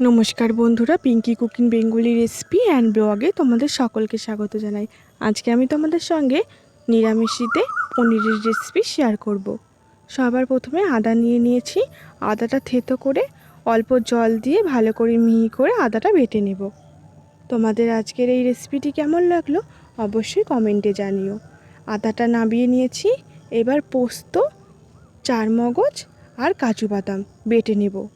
নমস্কার বন্ধুরা Pinki cooking Bengali recipe and ব্লগে তোমাদের সকলকে স্বাগত জানাই। আজকে আমি তোমাদের সঙ্গে নিরামিষিতে পনিরের রেসিপি শেয়ার করব। সবার প্রথমে আদা নিয়ে নিয়েছি। আদাটা থেতো করে অল্প জল দিয়ে ভালো করে মিহি করে আদাটা বেটে নেব। তোমাদের আজকের এই রেসিপিটি কেমন লাগল অবশ্যই কমেন্টে জানিও। আদাটা নাবিয়ে নিয়েছি। এবার পোস্ত চার মগজ আর কাজু বাদাম বেটে নেব।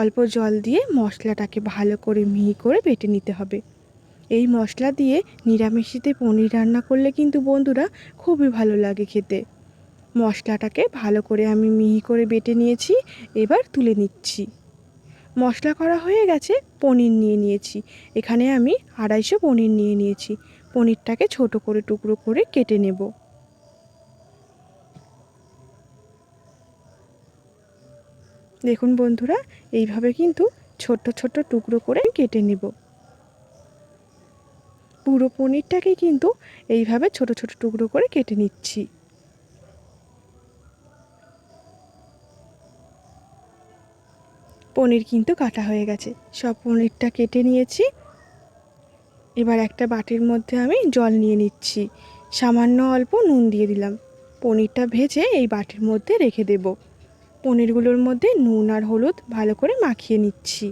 অল্প জল দিয়ে মশলাটাকে ভালো করে মিহি করে বেটে নিতে হবে। এই মশলা দিয়ে নিরামিষিতে পনির রান্না করলে কিন্তু বন্ধুরা খুবই ভালো লাগে খেতে। মশলাটাকে ভালো করে আমি মিহি করে বেটে নিয়েছি, এবার তুলে নিচ্ছি। মশলা করা হয়ে গেছে, পনির নিয়ে নিয়েছি। এখানে আমি আড়াইশো পনির নিয়ে নিয়েছি। পনিরটাকে ছোট করে টুকরো করে কেটে নেব। দেখুন বন্ধুরা, এইভাবে কিন্তু ছোট ছোট টুকরো করে কেটে নেব। পুরো পনিরটাকে কিন্তু এইভাবে ছোট ছোট টুকরো করে কেটে নিচ্ছি। পনির কিন্তু কাটা হয়ে গেছে, সব পনিরটা কেটে নিয়েছি। এবার একটা বাটির মধ্যে আমি জল নিয়ে নিচ্ছি, সামান্য অল্প নুন দিয়ে দিলাম। পনিরটা ভেজে এই বাটির মধ্যে রেখে দেবো। পনিরগুলোর মধ্যে নুন আর হলুদ ভালো করে মাখিয়ে নিচ্ছি।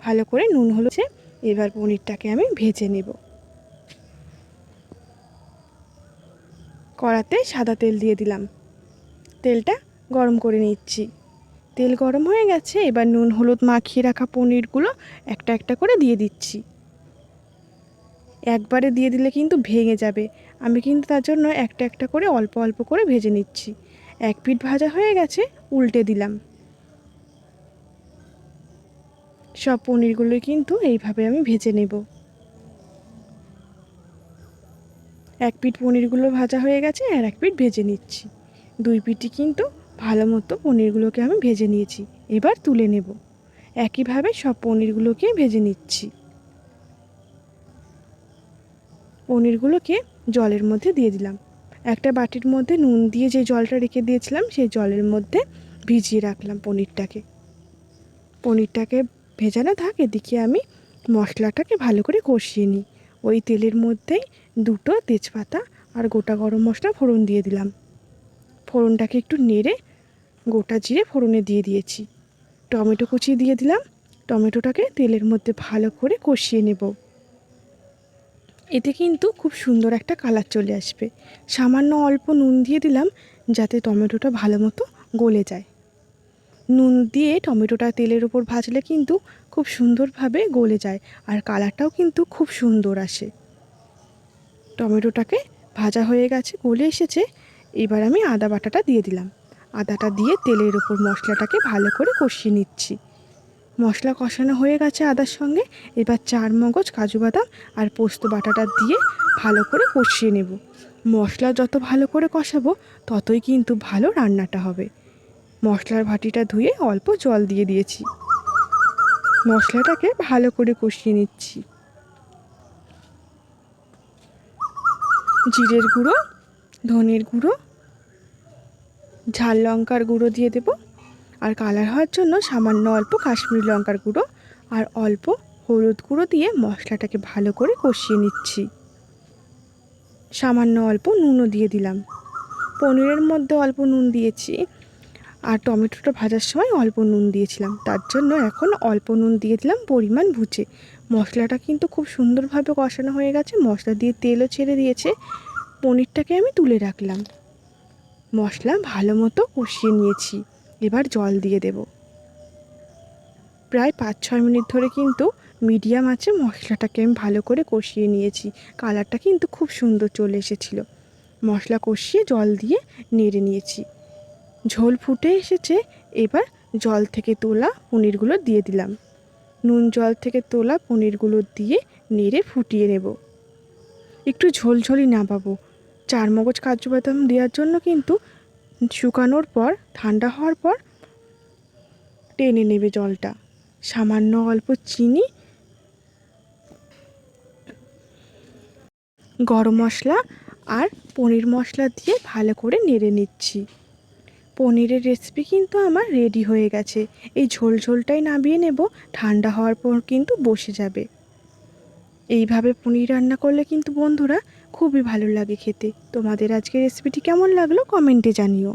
ভালো করে নুন হলুদে এবার পনিরটাকে আমি ভেজে নেব। কড়াতে সাদা তেল দিয়ে দিলাম। তেলটা গরম করে নিচ্ছি। তেল গরম হয়ে গেছে, এবার নুন হলুদ মাখিয়ে রাখা পনিরগুলো একটা একটা করে দিয়ে দিচ্ছি। একবারে দিয়ে দিলে কিন্তু ভেঙে যাবে। আমি কিন্তু তার জন্য একটা একটা করে অল্প অল্প করে ভেজে নিচ্ছি। এক পিঠ ভাজা হয়ে গেছে, উল্টে দিলাম। সব পনিরগুলো কিন্তু এইভাবে আমি ভেজে নেব। এক পিঠ পনিরগুলো ভাজা হয়ে গেছে আর এক পিঠ ভেজে নিচ্ছি। দুই পিঠই কিন্তু ভালো মতো পনিরগুলোকে আমি ভেজে নিয়েছি, এবার তুলে নেব। একইভাবে সব পনিরগুলোকে ভেজে নিচ্ছি। পনিরগুলোকে জলের মধ্যে দিয়ে দিলাম। একটা বাটির মধ্যে নুন দিয়ে যে জলটা রেখে দিয়েছিলাম, সেই জলের মধ্যে ভিজিয়ে রাখলাম পনিরটাকে। পনিরটাকে ভেজানো থাক, এদিকে আমি মশলাটাকে ভালো করে কষিয়ে নিই। ওই তেলের মধ্যেই দুটো তেজপাতা আর গোটা গরম মশলা ফোড়ন দিয়ে দিলাম। ফোড়নটাকে একটু নেড়ে, গোটা জিরে ফোড়নে দিয়ে দিয়েছি। টমেটো কুচি দিয়ে দিলাম। টমেটোটাকে তেলের মধ্যে ভালো করে কষিয়ে নেব। এতে কিন্তু খুব সুন্দর একটা কালার চলে আসবে। সামান্য অল্প নুন দিয়ে দিলাম, যাতে টমেটোটা ভালো মতো গলে যায়। নুন দিয়ে টমেটোটা তেলের উপর ভাজলে কিন্তু খুব সুন্দরভাবে গলে যায়, আর কালারটাও কিন্তু খুব সুন্দর আসে। টমেটোটাকে ভাজা হয়ে গেছে, গলে এসেছে। এবার আমি আদা বাটাটা দিয়ে দিলাম। আদাটা দিয়ে তেলের উপর মশলাটাকে ভালো করে কষিয়ে নিচ্ছি। মশলা কষানো হয়ে গেছে আদার সঙ্গে। এবার চার মগজ কাজু বাদাম আর পোস্ত বাটাটা দিয়ে ভালো করে কষিয়ে নেব। মশলা যত ভালো করে কষাবো, ততই কিন্তু ভালো রান্নাটা হবে। মশলার ভাটিটা ধুয়ে অল্প জল দিয়ে দিয়েছি। মশলাটাকে ভালো করে কষিয়ে নিচ্ছি। জিরের গুঁড়ো, ধনের গুঁড়ো, ঝাল লঙ্কার গুঁড়ো দিয়ে দেবো। আর কালার হওয়ার জন্য সামান্য অল্প কাশ্মীরি লঙ্কার গুঁড়ো আর অল্প হলুদ গুঁড়ো দিয়ে মশলাটাকে ভালো করে কষিয়ে নিচ্ছি। সামান্য অল্প নুনও দিয়ে দিলাম। পনিরের মধ্যে অল্প নুন দিয়েছি আর টমেটোটা ভাজার সময় অল্প নুন দিয়েছিলাম। তার জন্য এখন অল্প নুন দিয়ে দিলাম পরিমাণ বুঝে। মশলাটা কিন্তু খুব সুন্দরভাবে কষানো হয়ে গেছে, মশলা দিয়ে তেলও ছেড়ে দিয়েছে। পনিরটাকে আমি তুলে রাখলাম। মশলা ভালো মতো কষিয়ে নিয়েছি। এবার জল দিয়ে দেব। প্রায় পাঁচ ছয় মিনিট ধরে কিন্তু মিডিয়াম আছে মশলাটাকে আমি ভালো করে কষিয়ে নিয়েছি। কালারটা কিন্তু খুব সুন্দর চলে এসেছিল। মশলা কষিয়ে জল দিয়ে নেড়ে নিয়েছি। ঝোল ফুটে এসেছে, এবার জল থেকে তোলা পনিরগুলো দিয়ে দিলাম। নুন জল থেকে তোলা পনিরগুলো দিয়ে নেড়ে ফুটিয়ে নেব। একটু ঝোলঝোলই না পাবো চার মগজ কাজু বাদাম দেওয়ার জন্য কিন্তু শুকানোর পর, ঠান্ডা হওয়ার পর টেনে নেবে জলটা। সামান্য অল্প চিনি, গরম মশলা আর পনির মশলা দিয়ে ভালো করে নেড়ে নিচ্ছি। পনিরের রেসিপি কিন্তু আমার রেডি হয়ে গেছে। এই ঝোল ঝোলটাই নামিয়ে নেব, ঠান্ডা হওয়ার পর কিন্তু বসে যাবে। এইভাবে পনির রান্না করলে কিন্তু বন্ধুরা খুবই ভালো লাগে খেতে। তোমাদের আজকের রেসিপিটি কেমন লাগল কমেন্টে জানিও।